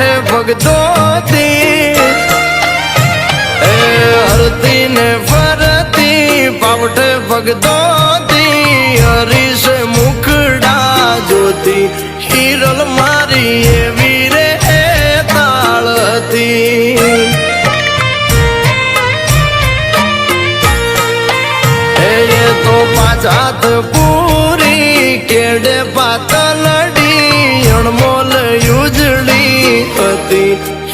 ભગતોતી ભગતો હરતી ને ફરતી, પાવઠે ભગતો હરીશ મુખડા જોતી, હિરલ મારી એવી રે એ તાળતી એ તો પાછા પૂરી, કેડે પાતલડી હતી